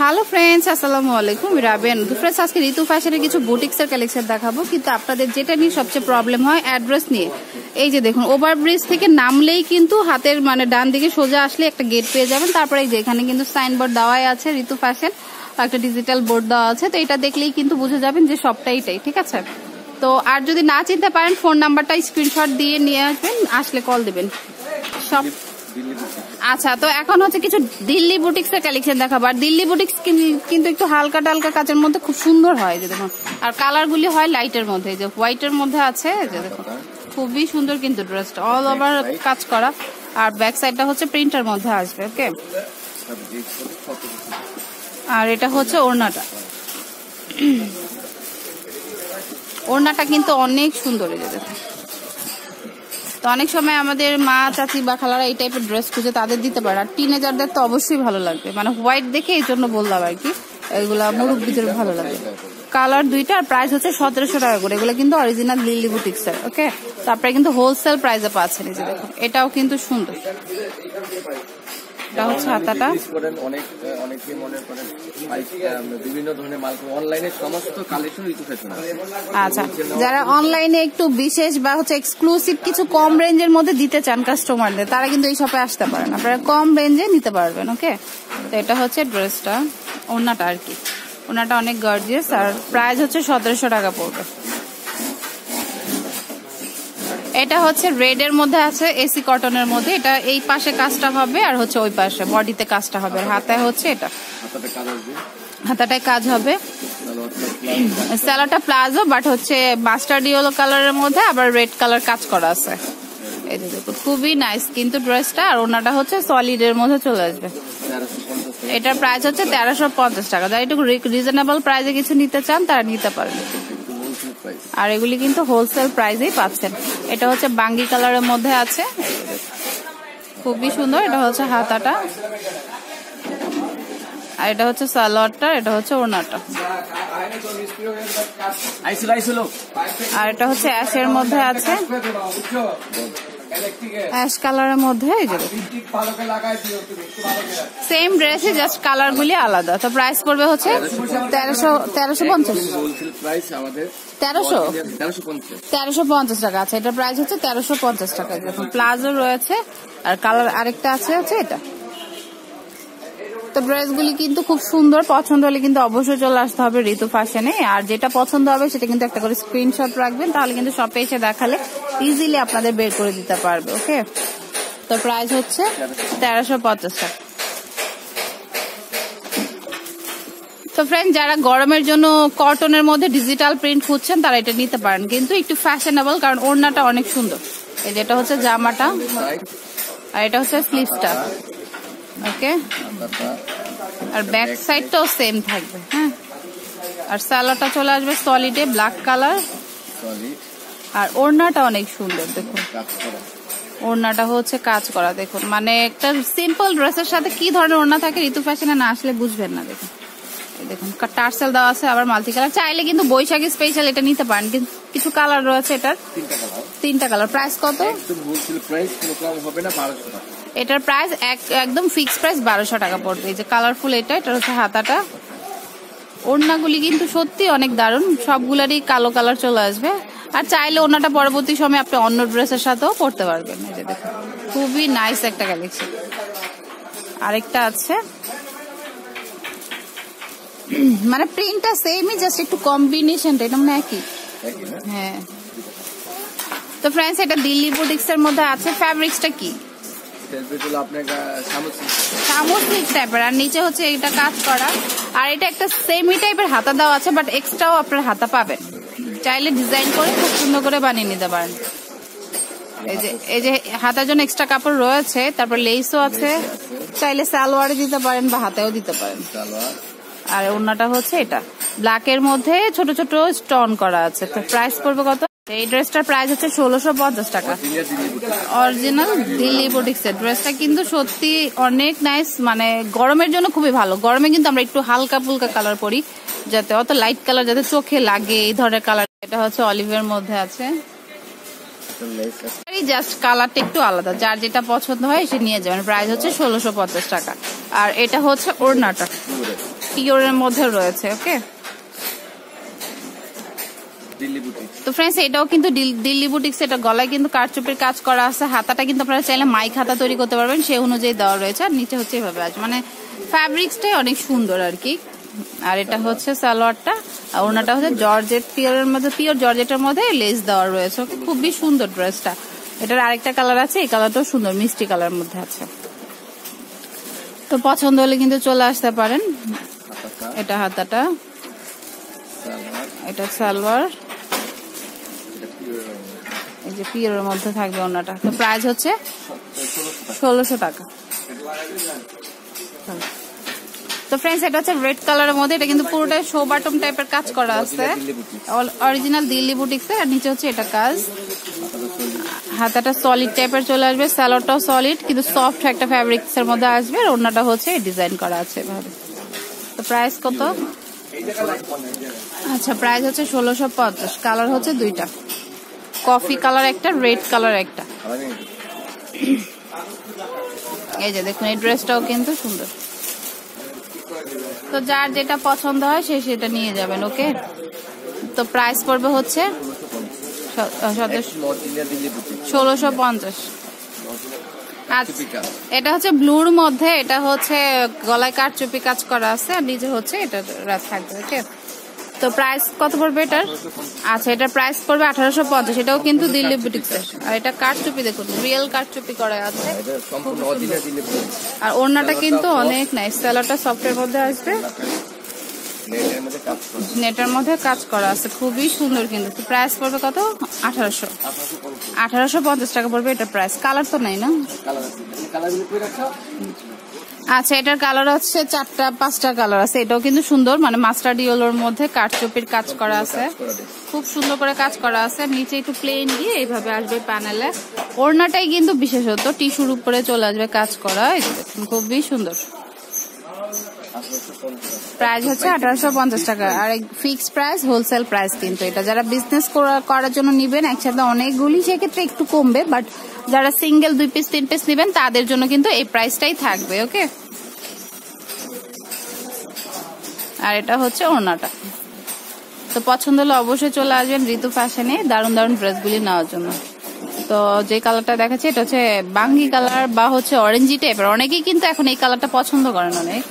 Hello friends আসসালামু আলাইকুম রাবেন তো ফ্রেন্ডস আজকে ঋতু ফ্যাশনের কিছু বুটিক্সের কালেকশন দেখাবো। কিন্তু আপনাদের যেটা নিয়ে সবচেয়ে প্রবলেম হয় অ্যাড্রেস নিয়ে। এই যে দেখুন ওভারব্রিজ থেকে নামলেই কিন্তু হাতের মানে ডান দিকে সোজা আসলে একটা গেট পেয়ে যাবেন। তারপরে এই যে এখানে কিন্তু সাইনবোর্ড দেওয়াই আছে, ঋতু ফ্যাশন একটা ডিজিটাল বোর্ড দেওয়া আছে। তো এটা দেখলেই কিন্তু বুঝে যাবেন যে সবটা এটাই, ঠিক আছে? তো আর যদি না চিনতে পারেন ফোন নাম্বারটা স্ক্রিনশট দিয়ে নিয়ে আসবেন, আসলে কল দেবেন। সব আচ্ছা তো এখন হচ্ছে কিছু দিল্লি বুটিক্স এর কালেকশন দেখাবো। আর দিল্লি বুটিক্স কিন্তু একটু হালকা টালকা কাজের মধ্যে খুব সুন্দর হয়, যে দেখুন। আর কালার গুলি হয় লাইটের মধ্যে যে হোয়াইটের মধ্যে আছে যে দেখুন। খুবই সুন্দর কিন্তু ড্রেসটা অল ওভার কাজ করা। আর ব্যাক সাইডটা হচ্ছে প্রিন্টার মধ্যে আসবে ওকে আর এটা হচ্ছে ওড়নাটা। ওড়নাটা কিন্তু অনেক সুন্দর যে দেখুন। তো অনেক সময় আমাদের মা, চাচি বা খালারা এই টাইপের ড্রেস খুঁজে তাদের দিতে পারে। আর টিনেজারদের তো অবশ্যই ভালো লাগবে। মানে হোয়াইট দেখে এই জন্য বললাম আর কি, এগুলা মুরব্বীদের ভালো লাগে। কালার দুইটা আর প্রাইস হচ্ছে সতেরোশো টাকা করে। এগুলো কিন্তু original lily boutique sir okay তারপরে কিন্তু হোলসেল প্রাইসে পাচ্ছেন এই যে এটাও কিন্তু সুন্দর। এটা হচ্ছে হাতাটা। অনেক অনেকে মনে করেন বিভিন্ন ধরনের মাল অনলাইনে সমস্ত কালেকশন ঋতু ফ্যাশন আচ্ছা যারা অনলাইনে একটু বিশেষ বা হচ্ছে এক্সক্লুসিভ কিছু কম রেঞ্জের মধ্যে দিতে চান কাস্টমারদের তারা কিন্তু এই শপে আসতে পারেন। আপনারা কম রেঞ্জে নিতে পারবেন ওকে তো এটা হচ্ছে ড্রেসটা ওনাটা আর কি। ওনাটা অনেক গর্জিয়াস আর প্রাইস হচ্ছে সতেরোশো টাকা পড়বে। এটা হচ্ছে রেড এর মধ্যে আছে এসি কটনের মধ্যে। এটা এই পাশে কাজটা হবে আর হচ্ছে ওই পাশে। বডিতে কাজটা হবে। আর হাতায় হচ্ছে এটা। হাতাটায় কাজ হবে। স্যালাটা প্লাজো বাট হচ্ছে মাস্টার্ড ইয়েলো কালারের মধ্যে আবার রেড কালার কাজ করা আছে। এই যে দেখো খুবই নাইস কিন্তু ড্রেসটা আর ওনাটা হচ্ছে সলিড এর মধ্যে চলে আসবে। এটার প্রাইস হচ্ছে তেরোশো পঞ্চাশ টাকা। যারা একটু রিজনেবল প্রাইসে কিছু নিতে চান তারা নিতে পারেন। আর এগুলি কিন্তু হোলসেল প্রাইসেই পাচ্ছেন। এটা হচ্ছে বাঙ্গি কালারের মধ্যে আছে। খুবই সুন্দর, এটা হচ্ছে হাতাটা। আর এটা হচ্ছে সালোয়ারটা, এটা হচ্ছে ওনাটা আর এটা হচ্ছে অ্যাশের মধ্যে আছে। অ্যাশ কালারের মধ্যে সেম ড্রেসে জাস্ট কালার গুলি আলাদা। তো প্রাইস পড়বে হচ্ছে তেরোশো তেরোশো পঞ্চাশ। তেরোশো? তেরোশো পঞ্চাশ। টাকা আছে। এটার প্রাইস হচ্ছে তেরোশো পঞ্চাশ টাকা। দেখুন প্লাজো রয়েছে আর কালার আরেকটা আছে হচ্ছে এটা। তো ড্রেসগুলি কিন্তু খুব সুন্দর। পছন্দ হলে কিন্তু অবশ্যই চলে আসতে হবে ঋতু ফ্যাশনে আর যেটা পছন্দ হবে সেটা কিন্তু একটা করে স্ক্রিনশট রাখবেন। তাহলে কিন্তু শপে এসে দেখালে ইজিলি আপনাদের বের করে দিতে পারবে ওকে তো প্রাইস হচ্ছে তেরোশো পঞ্চাশ টাকা। তো ফ্রেন্ড যারা গরমের জন্য কটনের মধ্যে ডিজিটাল প্রিন্ট খুঁজছেন, তারা এটা নিতে পারেন। কিন্তু একটু ফ্যাশনেবল কারণ ওড়নাটা অনেক সুন্দর। এই যেটা হচ্ছে জামাটা, আর এটা হচ্ছে স্লিভসটা ওকে আর ব্যাক সাইডটাও সেম থাকবে হ্যাঁ? আর সালোয়ারটা চলে আসবে সলিডে ব্ল্যাক কালার আর ওড়নাটা অনেক সুন্দর দেখুন। ওড়নাটা হচ্ছে কাজ করা দেখুন। মানে একটা সিম্পল ড্রেসের সাথে কি ধরনের ওড়না থাকে ঋতু ফ্যাশনে না আসলে বুঝবেন না দেখুন। দেখুন টার্সেল দেওয়া আছে আবার মাল্টি কালার। চাইলে কিন্তু বৈশাখী স্পেশাল এটা নিতে পারেন কিন্তু কিছু কালার রয়েছে এটার। তিনটা কালার। প্রাইস কত? এটার প্রাইস একদম ফিক্সড প্রাইস বারোশো টাকা পড়বে। এই যে কালারফুল এটা এটা হচ্ছে হাতাটা। ওড়নাগুলি কিন্তু সত্যি অনেক দারুণ। সবগুলারই কালো কালার চলে আসবে। আর চাইলে ওনাটা পরবর্তী সময় আপনি অন্য ড্রেসের সাথেও পড়তে পারবেন। খুবই নাইস একটা কালেকশন আরেকটা আছে। মানে প্রিন্টটা সেমই জাস্ট একটু কম্বিনেশনটা এটা মানে একই। হ্যাঁ। তো ফ্রেন্ডস এটা দিল্লি বুটিক্স এর মধ্যে আছে। ফ্যাব্রিক্সটা কি? টাইপের আর নিচে হচ্ছে এটা কাজ করা। আর এটা একটা সেমি টাইপের হাতা দেওয়া আছে বাট এক্সট্রাও আপনার হাতা পাবেন। চাইলে ডিজাইন করে খুব সুন্দর করে বানিয়ে নিতে পারেন। এই যে এই যে হাতার জন্য এক্সট্রা কাপড় রয়েছে, তারপর লেসও আছে। চাইলে সালোয়ারে দিতে পারেন বা হাতেও দিতে পারেন। আর অন্যটা হচ্ছে এটা। ব্ল্যাক এর মধ্যে ছোট ছোট স্টোন করা আছে। তো প্রাইস পড়বে কত? এই ড্রেসটার প্রাইস হচ্ছে ষোলোশো পঞ্চাশ টাকা। অরিজিনাল দিল্লি বুটিক্স এর ড্রেসটা কিন্তু সত্যি অনেক নাইস মানে গরমের জন্য খুবই ভালো। গরমে কিন্তু আমরা একটু হালকা ফুলকা কালার পরি, যাতে অত লাইট কালার যাতে চোখে লাগে, এই ধরনের কালার এটা হচ্ছে অলিভের মধ্যে আছে। জাস্ট কালারটা একটু আলাদা, যার যেটা পছন্দ হয় সে নিয়ে যাবেন। প্রাইস হচ্ছে ষোলোশো পঞ্চাশ টাকা। আর এটা হচ্ছে ওড়নাটা, পিওরের মধ্যে রয়েছে ওকে তো ফ্রেন্ডস এটাও কিন্তু দিল- দিল্লি বুটিক্স এটা গলায় কিন্তু কারচুপের কাজ করা আছে। হাতাটা কিন্তু আপনারা চাইলে মাইক হাতা তৈরি করতে পারবেন সেই অনুযায়ী দেওয়া রয়েছে। আর নিচে হচ্ছে এভাবে আছে মানে ফ্যাব্রিক্সটাই অনেক সুন্দর আর কি। আর এটা হচ্ছে সালোয়ারটা আর ওনাটা হচ্ছে জর্জেট পিওরের মধ্যে পিওর জর্জেটের মধ্যে লেস দেওয়া রয়েছে। খুবই সুন্দর ড্রেসটা। এটার আরেকটা কালার আছে এই কালারটাও সুন্দর মিষ্টি কালার মধ্যে আছে। তো পছন্দ হলে কিন্তু চলে আসতে পারেন। এটা হাতাটা। এটা সালোয়ার। যে পিওরের মধ্যে থাকবে ওনাটা। তো প্রাইস হচ্ছে ষোলোশো টাকা। তো ফ্রেন্ডস এটা হচ্ছে রেড কালারের মধ্যে, এটা কিন্তু পুরোটাই শো বাটম টাইপের কাজ করা আছে। অরিজিনাল দিল্লি বুটিক্স আর নিচে হচ্ছে এটা কাজ। হাতাটা সলিড টাইপের চলে আসবে স্যালোডটাও সলিড কিন্তু সফট একটা ফ্যাব্রিক্স এর মধ্যে আসবে, আর ওনাটা হচ্ছে ডিজাইন করা আছে এভাবে। তো প্রাইস কত? আচ্ছা প্রাইস হচ্ছে ষোলোশো পঞ্চাশ কালার হচ্ছে দুইটা। কফি কালার একটা, রেড কালার একটা। এই যে দেখুন, এই ড্রেসটাও কিন্তু সুন্দর। তো যার যেটা পছন্দ হয়, সে সেটা নিয়ে যাবেন, ওকে? তো প্রাইস পড়বে হচ্ছে ষোলোশো পঞ্চাশ। আচ্ছা এটা হচ্ছে ব্লুর মধ্যে, এটা হচ্ছে গলায় কারচুপি কাজ করা আছে, আর নিচে হচ্ছে এটা থাকবে, ওকে? তো প্রাইস কত পড়বে এটার? আচ্ছা এটার প্রাইস পড়বে আঠারোশো পঞ্চাশ এটাও কিন্তু দিল্লি বুটিক্সের আর এটা কারচুপি দেখুন রিয়েল কারচুপি করা আছে। এটা বুটিক আর ওড়নাটা কিন্তু অনেক নাইস স্যালাডটা সফটের মধ্যে আসবে। নেটের মধ্যে কাজ করে আছে। খুবই সুন্দর কিন্তু। প্রাইস পড়বে কত? আঠারোশো। আঠারোশো পঞ্চাশ। টাকা পড়বে এটা প্রাইস কালার তো নাই না? আচ্ছা এটার কালার হচ্ছে চারটা পাঁচটা কালার আছে। এটাও কিন্তু সুন্দর মানে মাস্টার ডিওলোর মধ্যে কাঠচুপির কাজ করা আছে। খুব সুন্দর করে কাজ করা আছে। নিচে একটু প্লেন দিয়ে এইভাবে আসবে প্যানেলে ওড়নাটাই কিন্তু বিশেষত টিস্যুর উপরে চলে আসবে কাজ করা। খুবই সুন্দর। প্রাইস হচ্ছে আঠারোশো পঞ্চাশ টাকা। আর ফিক্সড প্রাইস হোলসেল প্রাইস কিন্তু এটা। যারা বিজনেস করার জন্য নিবেন, একসাথে অনেকগুলি সেক্ষেত্রে একটু কমবে বাট যারা সিঙ্গেল দুই পিস তিন পিস নেবেন, তাদের জন্য কিন্তু এই প্রাইসটাই থাকবে ওকে আর এটা হচ্ছে ওনাটা তো পছন্দ হলে অবশ্যই চলে আসবেন ঋতু ফ্যাশনে দারুণ দারুণ ড্রেসগুলি নেওয়ার জন্য। তো যে কালারটা দেখাচ্ছি, এটা হচ্ছে বাঙ্গি কালার বা হচ্ছে অরেঞ্জি টাইপের অনেকেই কিন্তু এখন এই কালারটা পছন্দ করেন অনেক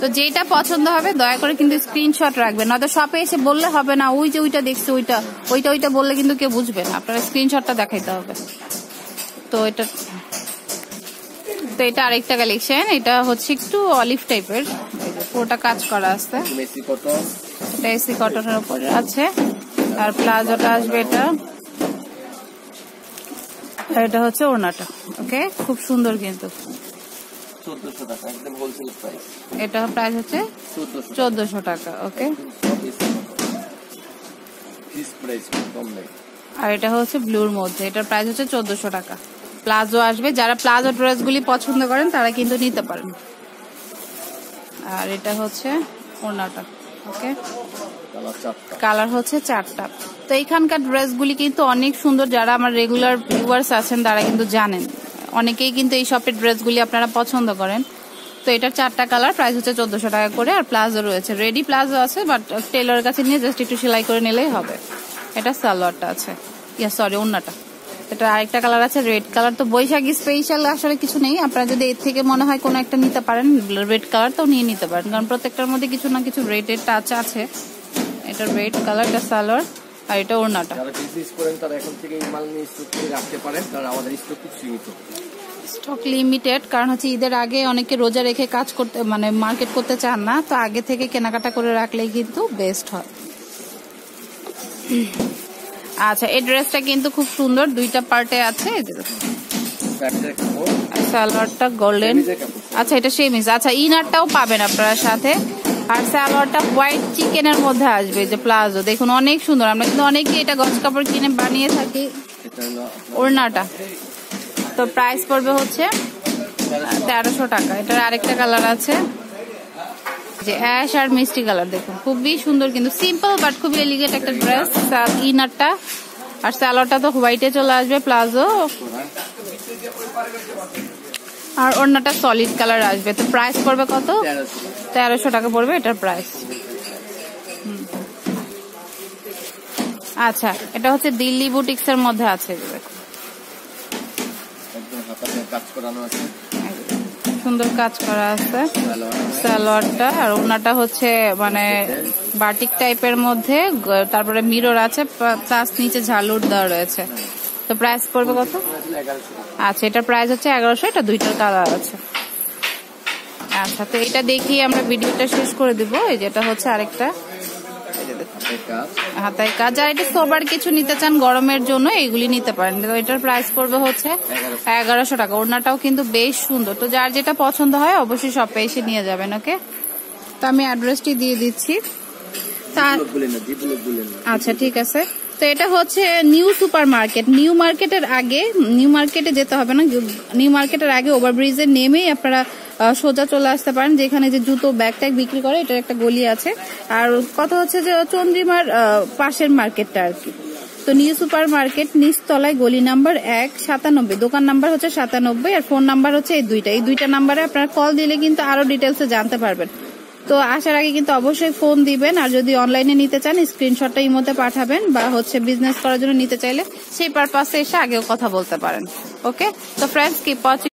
তো যেটা পছন্দ হবে, দয়া করে কিন্তু স্ক্রিনশট রাখবেন। নয়তো শপে এসে বললে হবে না, ওই যে ওইটা দেখছে, ওইটা ওইটা ওইটা বললে কিন্তু কেউ বুঝবে না। আপনার স্ক্রিনশটটা দেখাইতে হবে। তো এটা তো এটা আরেকটা কালেকশন এটা হচ্ছে একটু অলিভ টাইপের পুরোটা কাজ করা আছে। এটা এসি কটনের উপরে আছে। আর প্লাজোটা আসবে এটা। এটা হচ্ছে ওড়নাটা ওকে খুব সুন্দর কিন্তু। চোদ্দশো টাকা একদম হোলসেল প্রাইস এটা প্রাইস হচ্ছে চোদ্দশো চোদ্দশো টাকা ওকে ফিস প্রাইস কম নেই। আর এটা হচ্ছে ব্লুর মধ্যে এটার প্রাইস হচ্ছে চোদ্দশো টাকা। প্লাজো আসবে যারা প্লাজো ড্রেসগুলি পছন্দ করেন তারা কিন্তু নিতে পারেন। আর এটা হচ্ছে ওড়নাটা ওকে কালার কালার হচ্ছে চারটা। তো এইখানকার ড্রেসগুলি কিন্তু অনেক সুন্দর যারা আমার রেগুলার ভিউয়ার্স আছেন তারা কিন্তু জানেন। অনেকেই কিন্তু এই শপের ড্রেসগুলি আপনারা পছন্দ করেন। তো এটার চারটা কালার প্রাইস হচ্ছে চোদ্দশো টাকা করে আর প্লাজো রয়েছে। রেডি প্লাজো আছে বাট টেলরের কাছে নিয়ে জাস্ট একটু সেলাই করে নিলেই হবে। এটা সালোয়ারটা আছে। ইয়া সরি অন্যটা এটা আরেকটা কালার আছে রেড কালার তো বৈশাখী স্পেশাল আসলে কিছু নেই। আপনারা যদি এর থেকে মনে হয় কোনো একটা নিতে পারেন রেড কালার তো নিয়ে নিতে পারেন। কারণ প্রত্যেকটার মধ্যে কিছু না কিছু রেডের টাচ আছে। এটা রেড কালার এটা সালোয়ার আর এটা ওড়নাটা যারা বিজনেস করেন, তারা এখন থেকে মাল নিয়ে স্টক রাখতে পারেন। কারণ আমাদের স্টক খুব সীমিত। স্টক লিমিটেড, কারণ হচ্ছে ঈদের আগে অনেকে রোজা রেখে কাজ করতে মানে মার্কেট করতে চান না, তো আগে থেকে কেনাকাটা করে রাখলেই কিন্তু বেস্ট হয়। আচ্ছা এই ড্রেসটা কিন্তু খুব সুন্দর, দুইটা পার্টে আছে। সালোয়ারটা গোল্ডেন আচ্ছা এটা সেমিস আচ্ছা ইনারটাও পাবেন আপনারা সাথে। আর সালোয়ারটা হোয়াইট চিকেনের মধ্যে আসবে যে প্লাজো। দেখুন, অনেক সুন্দর। আমরা কিন্তু অনেকে এটা গছ কাপড় কিনে বানিয়ে থাকি। ওড়নাটা। তো প্রাইস পড়বে হচ্ছে তেরোশো টাকা। এটার আরেকটা কালার আছে, যে অ্যাশ আর মিষ্টি কালার দেখুন। খুবই সুন্দর কিন্তু সিম্পল বাট খুবই এলিগেন্ট একটা ড্রেস ইনারটা আর স্যালোয়ারটা তো হোয়াইটে চলে আসবে প্লাজো আর অন্যটা সলিড কালার আসবে। তো প্রাইস পড়বে কত? তেরোশো টাকা পড়বে এটার প্রাইস আচ্ছা এটা হচ্ছে দিল্লি বুটিক্স এর মধ্যে আছে এই যে দেখো। একদম হাতাতে সুন্দর কাজ করা আছে। সালোয়ারটা, আর ওনাটা হচ্ছে মানে বাটিক টাইপের মধ্যে তারপরে মিরর আছে, প্লাস নিচে ঝালুর দেওয়া রয়েছে। তো প্রাইস পড়বে কত? আচ্ছা এটা প্রাইস হচ্ছে এগারোশো, এটা দুইটার কালার আছে। আচ্ছা তো এটা দেখি আমরা ভিডিওটা শেষ করে দিব। এই যেটা হচ্ছে আরেকটা। হাতের কাজ? আর এটা সবার কিছু নিতে চান গরমের জন্য এগুলি নিতে পারেন। তো এটার প্রাইস পড়বে হচ্ছে এগারোশো। টাকা। ওড়নাটাও কিন্তু বেশ সুন্দর। তো যার যেটা পছন্দ হয় অবশ্যই শপে এসে নিয়ে যাবেন ওকে? তো আমি অ্যাড্রেসটি দিয়ে দিচ্ছি। আচ্ছা ঠিক আছে। তো এটা হচ্ছে নিউ সুপার মার্কেট নিউ মার্কেটের আগে, নিউ মার্কেটে যেতে হবে না নিউ মার্কেটের আগে ওভারব্রিজে নেমেই আপনারা সোজা চলে আসতে পারেন, যেখানে যে জুতো ব্যাগ ট্যাগ বিক্রি করে, এটার একটা গলি আছে। আর কথা হচ্ছে যে চন্দ্রিমার পাশের মার্কেটটা আর কি। তো নিউ সুপার মার্কেট নিচতলায় গলি নাম্বার এক, সাতানব্বই। দোকান নাম্বার হচ্ছে সাতানব্বই আর ফোন নাম্বার হচ্ছে এই দুইটা। এই দুইটা নাম্বারে আপনারা কল দিলে কিন্তু আরও ডিটেলসে জানতে পারবেন। তো আসার আগে কিন্তু অবশ্যই ফোন দিবেন, আর যদি অনলাইনে নিতে চান স্ক্রিনশটটা মধ্যে পাঠাবেন, বা হচ্ছে বিজনেস করার জন্য নিতে চাইলে, সেই পারপাসে এসে আগেও কথা বলতে পারেন। ওকে তো ফ্রেন্ডস কি